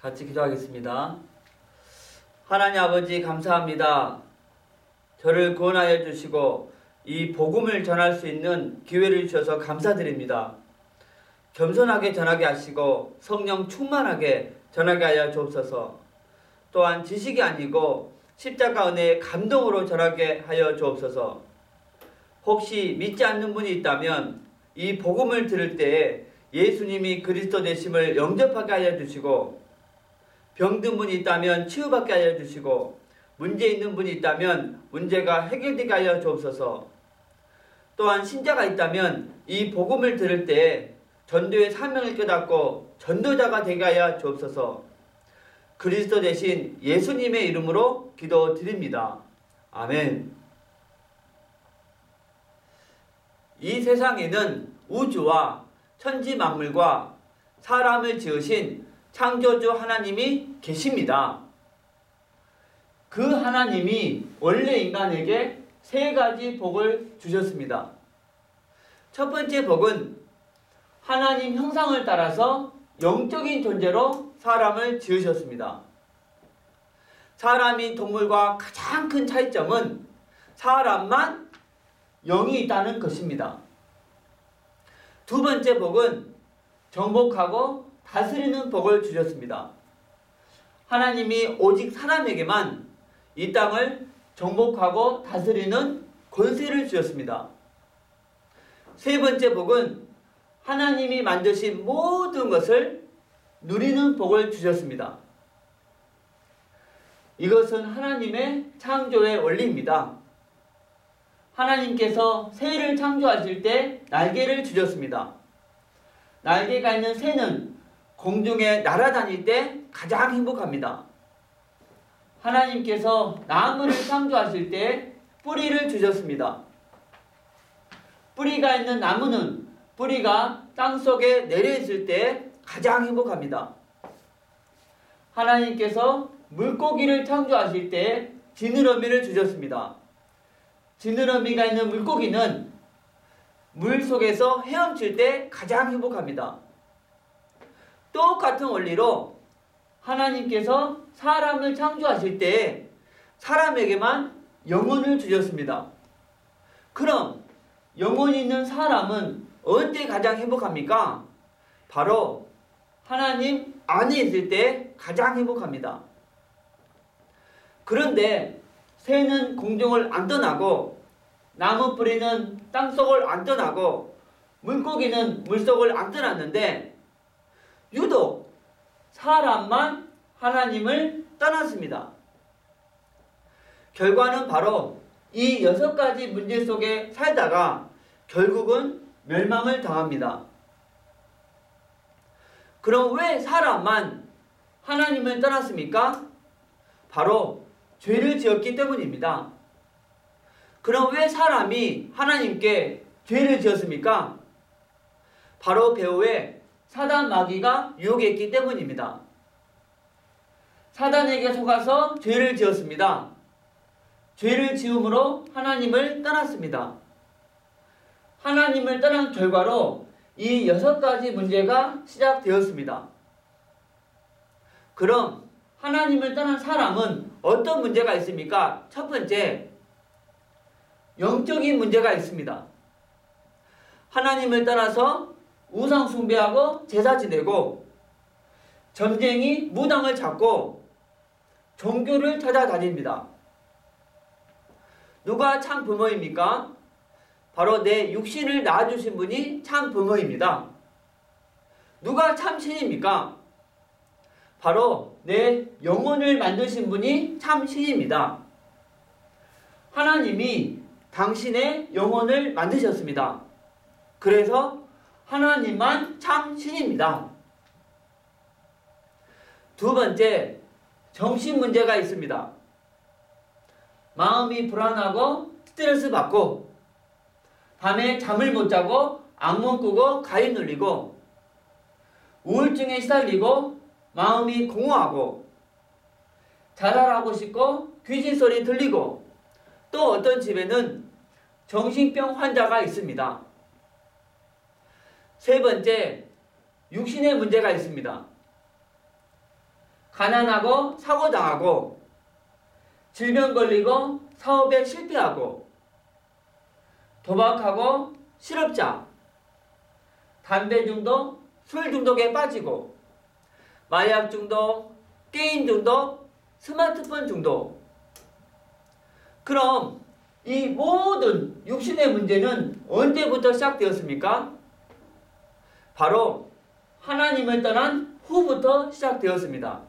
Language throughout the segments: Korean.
같이 기도하겠습니다. 하나님 아버지 감사합니다. 저를 구원하여 주시고 이 복음을 전할 수 있는 기회를 주셔서 감사드립니다. 겸손하게 전하게 하시고 성령 충만하게 전하게 하여 주옵소서. 또한 지식이 아니고 십자가 은혜의 감동으로 전하게 하여 주옵소서. 혹시 믿지 않는 분이 있다면 이 복음을 들을 때에 예수님이 그리스도 되심을 영접하게 하여 주시고 병든 분이 있다면 치유받게 하여 주시고 문제 있는 분이 있다면 문제가 해결되게 하여 주옵소서. 또한 신자가 있다면 이 복음을 들을 때 전도의 사명을 깨닫고 전도자가 되게 하여 주옵소서. 그리스도 대신 예수님의 이름으로 기도드립니다. 아멘. 이 세상에는 우주와 천지 만물과 사람을 지으신 창조주 하나님이 계십니다. 그 하나님이 원래 인간에게 세 가지 복을 주셨습니다. 첫 번째 복은 하나님 형상을 따라서 영적인 존재로 사람을 지으셨습니다. 사람이 동물과 가장 큰 차이점은 사람만 영이 있다는 것입니다. 두 번째 복은 정복하고 다스리는 복을 주셨습니다. 하나님이 오직 사람에게만 이 땅을 정복하고 다스리는 권세를 주셨습니다. 세 번째 복은 하나님이 만드신 모든 것을 누리는 복을 주셨습니다. 이것은 하나님의 창조의 원리입니다. 하나님께서 새를 창조하실 때 날개를 주셨습니다. 날개가 있는 새는 공중에 날아다닐 때 가장 행복합니다. 하나님께서 나무를 창조하실 때 뿌리를 주셨습니다. 뿌리가 있는 나무는 뿌리가 땅 속에 내려있을 때 가장 행복합니다. 하나님께서 물고기를 창조하실 때 지느러미를 주셨습니다. 지느러미가 있는 물고기는 물 속에서 헤엄칠 때 가장 행복합니다. 똑같은 원리로 하나님께서 사람을 창조하실 때 사람에게만 영혼을 주셨습니다. 그럼 영혼이 있는 사람은 언제 가장 행복합니까? 바로 하나님 안에 있을 때 가장 행복합니다. 그런데 새는 공중을 안 떠나고 나무 뿌리는 땅속을 안 떠나고 물고기는 물속을 안 떠났는데 유독 사람만 하나님을 떠났습니다. 결과는 바로 이 여섯 가지 문제 속에 살다가 결국은 멸망을 당합니다. 그럼 왜 사람만 하나님을 떠났습니까? 바로 죄를 지었기 때문입니다. 그럼 왜 사람이 하나님께 죄를 지었습니까? 바로 배후에 사단 마귀가 유혹했기 때문입니다. 사단에게 속아서 죄를 지었습니다. 죄를 지음으로 하나님을 떠났습니다. 하나님을 떠난 결과로 이 여섯 가지 문제가 시작되었습니다. 그럼 하나님을 떠난 사람은 어떤 문제가 있습니까? 첫 번째, 영적인 문제가 있습니다. 하나님을 떠나서 우상 숭배하고 제사 지내고 전쟁이 무당을 잡고 종교를 찾아다닙니다. 누가 참 부모입니까? 바로 내 육신을 낳아주신 분이 참 부모입니다. 누가 참 신입니까? 바로 내 영혼을 만드신 분이 참 신입니다. 하나님이 당신의 영혼을 만드셨습니다. 그래서 하나님만 참 신입니다. 두 번째, 정신 문제가 있습니다. 마음이 불안하고 스트레스 받고 밤에 잠을 못 자고 악몽 꾸고 가위 눌리고 우울증에 시달리고 마음이 공허하고 자살하고 싶고 귀신 소리 들리고 또 어떤 집에는 정신병 환자가 있습니다. 세 번째, 육신의 문제가 있습니다. 가난하고 사고당하고 질병 걸리고 사업에 실패하고 도박하고 실업자 담배 중독, 술 중독에 빠지고 마약 중독, 게임 중독, 스마트폰 중독 그럼 이 모든 육신의 문제는 언제부터 시작되었습니까? 바로 하나님을 떠난 후부터 시작되었습니다.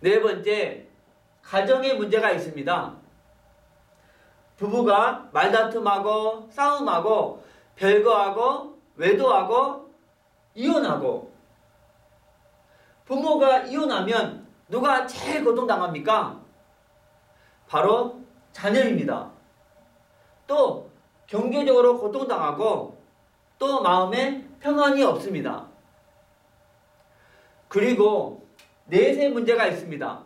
네 번째, 가정에 문제가 있습니다. 부부가 말다툼하고 싸움하고 별거하고 외도하고 이혼하고 부모가 이혼하면 누가 제일 고통당합니까? 바로 자녀입니다. 또 경제적으로 고통당하고 또 마음에 평안이 없습니다. 그리고 넷의 문제가 있습니다.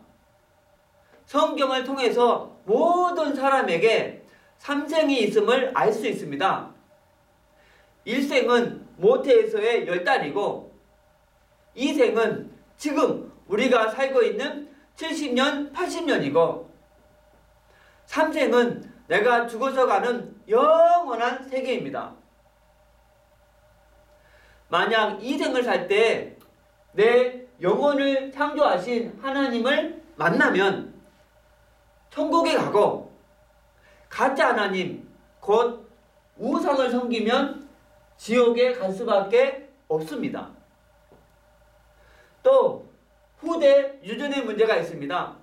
성경을 통해서 모든 사람에게 삼생이 있음을 알 수 있습니다. 일생은 모태에서의 열 달이고 이생은 지금 우리가 살고 있는 70년, 80년이고 삼생은 내가 죽어서 가는 영원한 세계입니다. 만약 이생을 살 때 내 영혼을 창조하신 하나님을 만나면 천국에 가고 가짜 하나님 곧 우상을 섬기면 지옥에 갈 수밖에 없습니다. 또 후대 유전의 문제가 있습니다.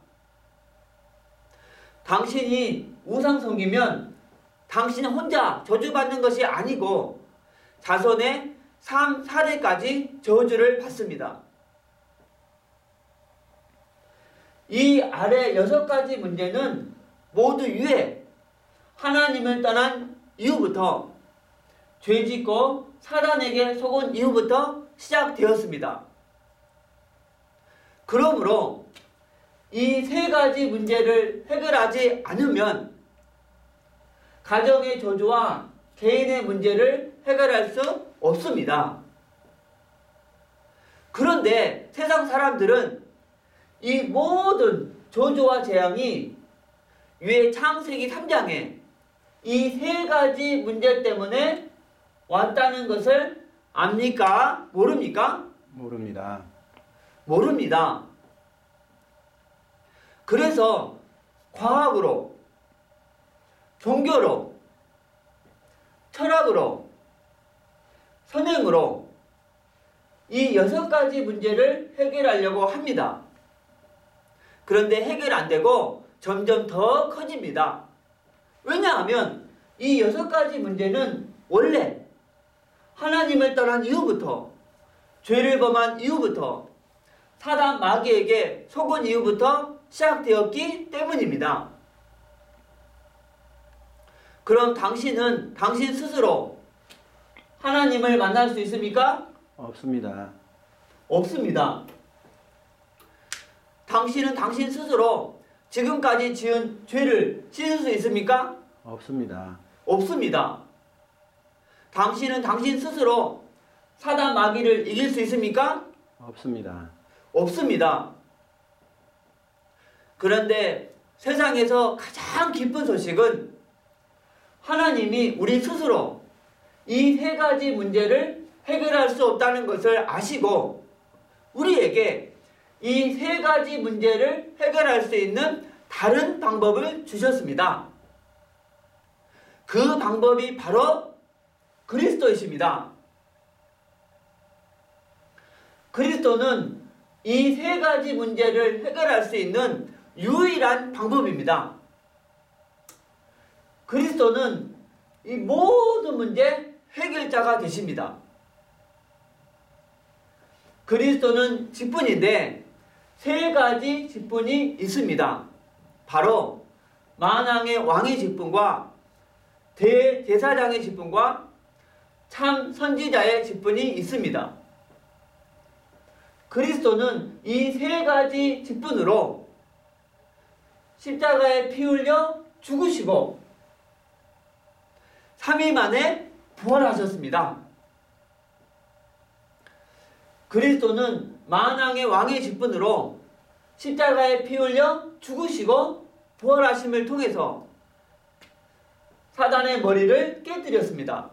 당신이 우상 섬기면 당신 혼자 저주받는 것이 아니고 자손의 3, 4대까지 저주를 받습니다. 이 아래 여섯 가지 문제는 모두 유해 하나님을 떠난 이후부터 죄짓고 사단에게 속은 이후부터 시작되었습니다. 그러므로 이 세 가지 문제를 해결하지 않으면 가정의 저주와 개인의 문제를 해결할 수 없습니다. 그런데 세상 사람들은 이 모든 저주와 재앙이 위에 창세기 3장에 이 세 가지 문제 때문에 왔다는 것을 압니까? 모릅니까? 모릅니다. 모릅니다. 그래서 과학으로, 종교로, 철학으로, 선행으로 이 여섯 가지 문제를 해결하려고 합니다. 그런데 해결 안 되고 점점 더 커집니다. 왜냐하면 이 여섯 가지 문제는 원래 하나님을 떠난 이후부터 죄를 범한 이후부터 사단 마귀에게 속은 이후부터 시작되었기 때문입니다. 그럼 당신은 당신 스스로 하나님을 만날 수 있습니까? 없습니다. 없습니다. 당신은 당신 스스로 지금까지 지은 죄를 씻을 수 있습니까? 없습니다. 없습니다. 당신은 당신 스스로 사단 마귀를 이길 수 있습니까? 없습니다. 없습니다. 그런데 세상에서 가장 기쁜 소식은 하나님이 우리 스스로 이 세 가지 문제를 해결할 수 없다는 것을 아시고 우리에게 이 세 가지 문제를 해결할 수 있는 다른 방법을 주셨습니다. 그 방법이 바로 그리스도이십니다. 그리스도는 이 세 가지 문제를 해결할 수 있는 유일한 방법입니다. 그리스도는 이 모든 문제 해결자가 되십니다. 그리스도는 직분인데 세 가지 직분이 있습니다. 바로 만왕의 왕의 직분과 대제사장의 직분과 참 선지자의 직분이 있습니다. 그리스도는 이 세 가지 직분으로 십자가에 피 흘려 죽으시고 3일 만에 부활하셨습니다. 그리스도는 만왕의 왕의 직분으로 십자가에 피 흘려 죽으시고 부활하심을 통해서 사단의 머리를 깨뜨렸습니다.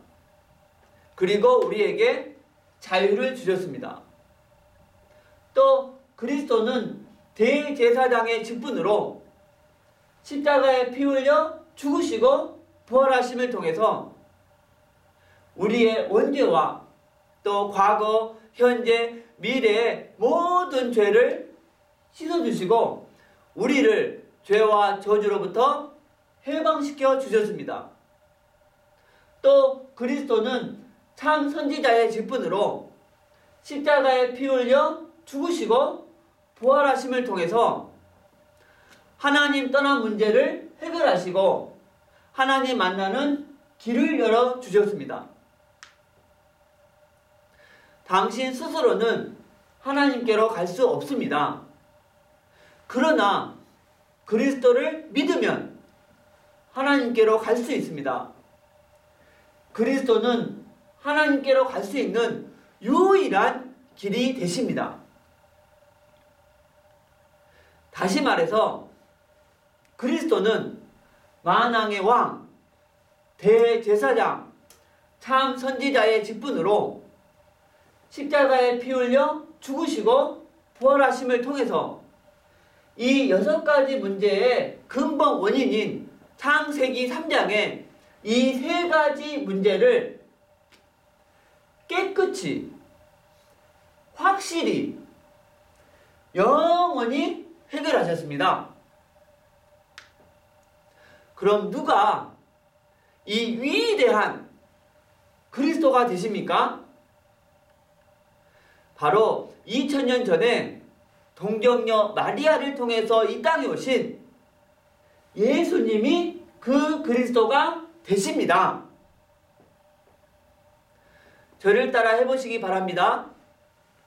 그리고 우리에게 자유를 주셨습니다. 또 그리스도는 대제사장의 직분으로 십자가에 피 흘려 죽으시고 부활하심을 통해서 우리의 원죄와 또 과거, 현재, 미래의 모든 죄를 씻어주시고 우리를 죄와 저주로부터 해방시켜 주셨습니다. 또 그리스도는 참 선지자의 직분으로 십자가에 피 흘려 죽으시고 부활하심을 통해서 하나님 떠난 문제를 해결하시고 하나님 만나는 길을 열어 주셨습니다. 당신 스스로는 하나님께로 갈 수 없습니다. 그러나 그리스도를 믿으면 하나님께로 갈 수 있습니다. 그리스도는 하나님께로 갈 수 있는 유일한 길이 되십니다. 다시 말해서 그리스도는 만왕의 왕, 대제사장, 참 선지자의 직분으로 십자가에 피 흘려 죽으시고 부활하심을 통해서 이 여섯 가지 문제의 근본 원인인 창세기 3장의 이세 가지 문제를 깨끗이 확실히 영원히 해결하셨습니다. 그럼 누가 이 위대한 그리스도가 되십니까? 바로 2000년 전에 동정녀 마리아를 통해서 이 땅에 오신 예수님이 그 그리스도가 되십니다. 저를 따라 해보시기 바랍니다.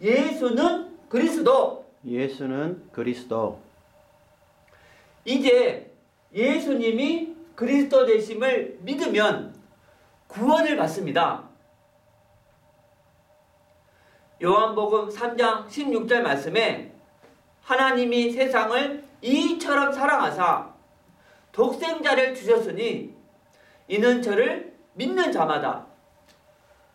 예수는 그리스도. 예수는 그리스도. 이제 예수님이 그리스도 되심을 믿으면 구원을 받습니다. 요한복음 3장 16절 말씀에 하나님이 세상을 이처럼 사랑하사 독생자를 주셨으니 이는 저를 믿는 자마다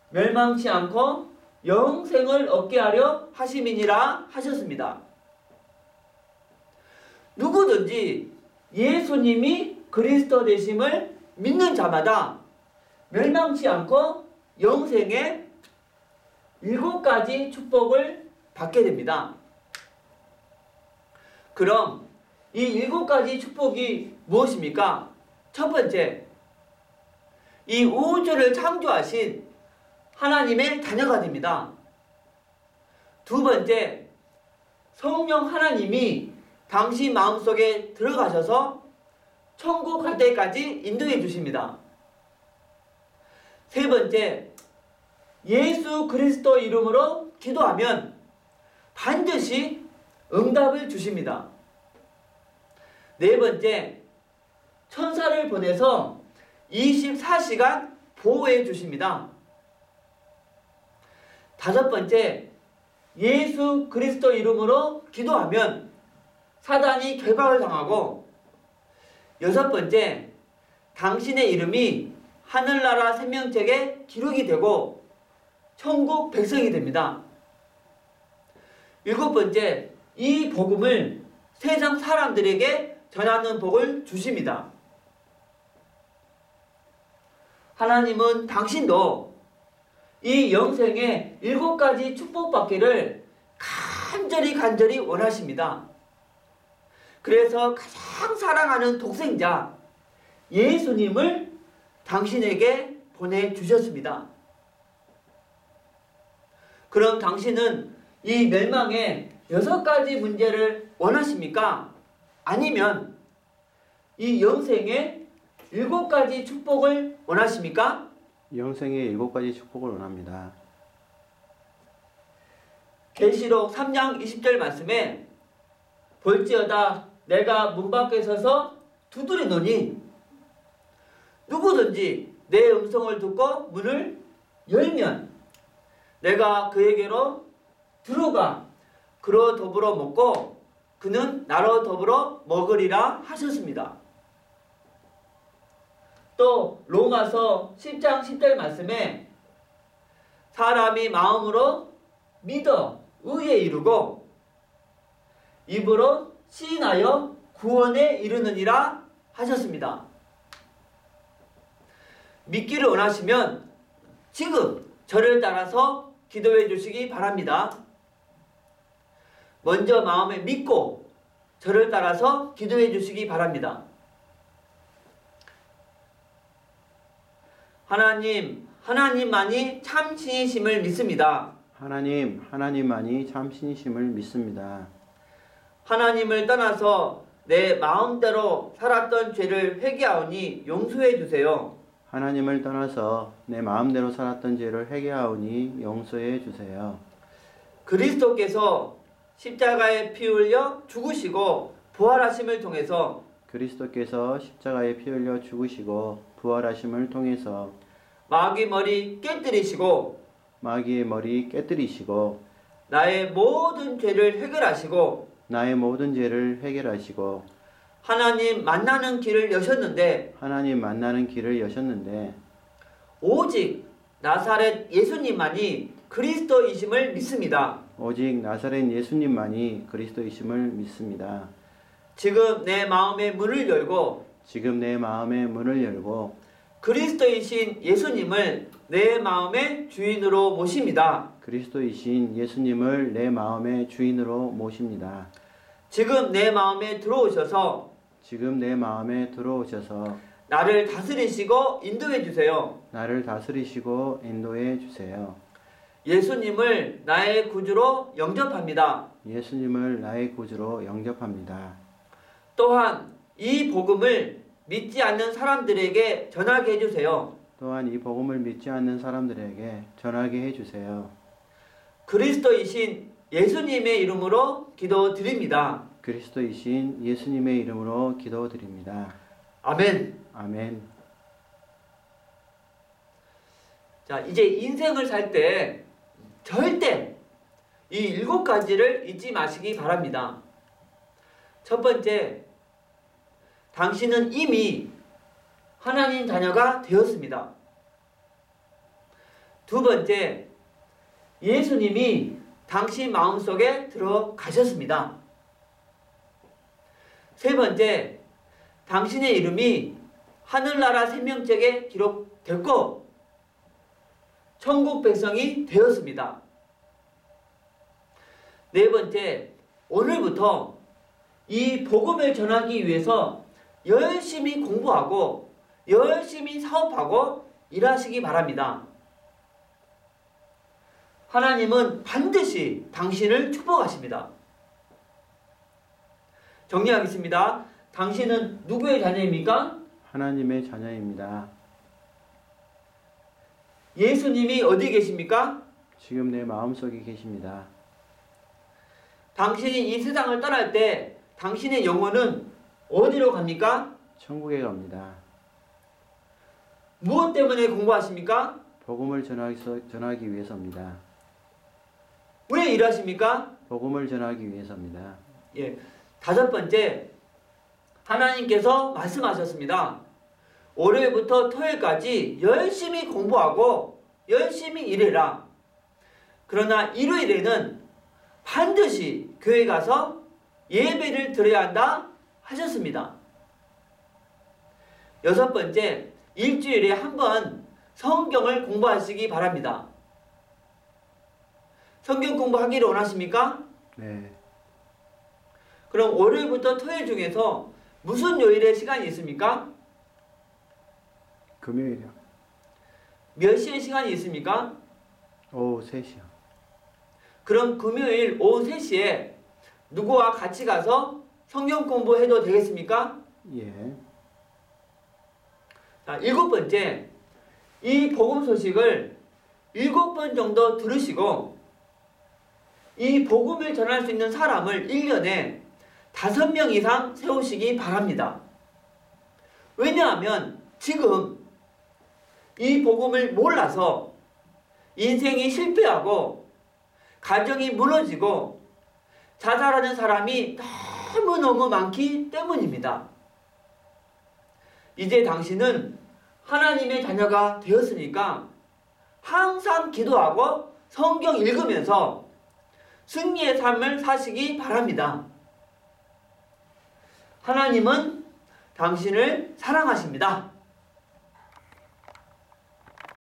멸망치 않고 영생을 얻게 하려 하심이니라 하셨습니다. 누구든지 예수님이 그리스도 되심을 믿는 자마다 멸망치 않고 영생의 일곱 가지 축복을 받게 됩니다. 그럼 이 일곱 가지 축복이 무엇입니까? 첫 번째, 이 우주를 창조하신 하나님의 자녀가 됩니다. 두 번째, 성령 하나님이 당신 마음속에 들어가셔서 천국 갈 때까지 인도해 주십니다. 세 번째, 예수 그리스도 이름으로 기도하면 반드시 응답을 주십니다. 네 번째, 천사를 보내서 24시간 보호해 주십니다. 다섯 번째, 예수 그리스도 이름으로 기도하면 사단이 결박을 당하고 여섯 번째, 당신의 이름이 하늘나라 생명책에 기록이 되고 천국 백성이 됩니다. 일곱 번째, 이 복음을 세상 사람들에게 전하는 복을 주십니다. 하나님은 당신도 이 영생의 일곱 가지 축복받기를 간절히 간절히 원하십니다. 그래서 가장 사랑하는 독생자 예수님을 당신에게 보내주셨습니다. 그럼 당신은 이 멸망의 여섯 가지 문제를 원하십니까? 아니면 이 영생의 일곱 가지 축복을 원하십니까? 영생의 일곱 가지 축복을 원합니다. 계시록 3장 20절 말씀에 볼지어다 내가 문 밖에 서서 두드리노니 누구든지 내 음성을 듣고 문을 열면 내가 그에게로 들어가 그로 더불어 먹고 그는 나로 더불어 먹으리라 하셨습니다. 또 로마서 10장 10절 말씀에 사람이 마음으로 믿어 의에 이르고 입으로 시인하여 구원에 이르느니라 하셨습니다. 믿기를 원하시면 지금 저를 따라서 기도해 주시기 바랍니다. 먼저 마음에 믿고 저를 따라서 기도해 주시기 바랍니다. 하나님, 하나님만이 참 신이심을 믿습니다. 하나님, 하나님만이 참 신이심을 믿습니다. 하나님을 떠나서 내 마음대로 살았던 죄를 회개하오니 용서해 주세요. 하나님을 떠나서 내 마음대로 살았던 죄를 회개하오니 용서해 주세요. 그리스도께서 십자가에 피 흘려 죽으시고 부활하심을 통해서 그리스도께서 십자가에 피 흘려 죽으시고 부활하심을 통해서 마귀 머리 깨뜨리시고 마귀의 머리 깨뜨리시고 나의 모든 죄를 해결하시고 나의 모든 죄를 해결하시고 하나님 만나는 길을 여셨는데 하나님 만나는 길을 여셨는데 오직 나사렛 예수님만이 그리스도이심을 믿습니다. 오직 나사렛 예수님만이 그리스도이심을 믿습니다. 지금 내 마음의 문을 열고 지금 내 마음의 문을 열고 그리스도이신 예수님을 내 마음의 주인으로 모십니다. 그리스도이신 예수님을 내 마음의 주인으로 모십니다. 지금 내 마음에 들어오셔서 지금 내 마음에 들어오셔서 나를 다스리시고 인도해 주세요. 나를 다스리시고 인도해 주세요. 예수님을 나의 구주로 영접합니다. 예수님을 나의 구주로 영접합니다. 또한 이 복음을 믿지 않는 사람들에게 전하게 해주세요. 또한 이 복음을 믿지 않는 사람들에게 전하게 해 주세요. 그리스도이신 예수님의 이름으로 기도드립니다. 그리스도이신 예수님의 이름으로 기도드립니다. 아멘. 아멘. 자, 이제 인생을 살 때 절대 이 일곱 가지를 잊지 마시기 바랍니다. 첫 번째, 당신은 이미 하나님 자녀가 되었습니다. 두 번째, 예수님이 당신 마음속에 들어가셨습니다. 세 번째, 당신의 이름이 하늘나라 생명책에 기록됐고 천국 백성이 되었습니다. 네 번째, 오늘부터 이 복음을 전하기 위해서 열심히 공부하고 열심히 사업하고 일하시기 바랍니다. 하나님은 반드시 당신을 축복하십니다. 정리하겠습니다. 당신은 누구의 자녀입니까? 하나님의 자녀입니다. 예수님이 어디 계십니까? 지금 내 마음속에 계십니다. 당신이 이 세상을 떠날 때 당신의 영혼은 어디로 갑니까? 천국에 갑니다. 무엇 때문에 공부하십니까? 복음을 전하기, 전하기 위해서입니다. 왜 일하십니까? 복음을 전하기 위해서입니다. 예. 다섯 번째, 하나님께서 말씀하셨습니다. 월요일부터 토요일까지 열심히 공부하고 열심히 일해라. 그러나 일요일에는 반드시 교회 가서 예배를 드려야 한다 하셨습니다. 여섯 번째, 일주일에 한 번 성경을 공부하시기 바랍니다. 성경 공부하기를 원하십니까? 네. 그럼 월요일부터 토요일 중에서 무슨 요일에 시간이 있습니까? 금요일이요. 몇 시에 시간이 있습니까? 오후 3시요. 그럼 금요일 오후 3시에 누구와 같이 가서 성경 공부해도 되겠습니까? 예. 자, 일곱 번째, 이 복음 소식을 일곱 번 정도 들으시고 이 복음을 전할 수 있는 사람을 1년에 다섯 명 이상 세우시기 바랍니다. 왜냐하면 지금 이 복음을 몰라서 인생이 실패하고 가정이 무너지고 자살하는 사람이 너무너무 많기 때문입니다. 이제 당신은 하나님의 자녀가 되었으니까 항상 기도하고 성경 읽으면서 승리의 삶을 사시기 바랍니다. 하나님은 당신을 사랑하십니다.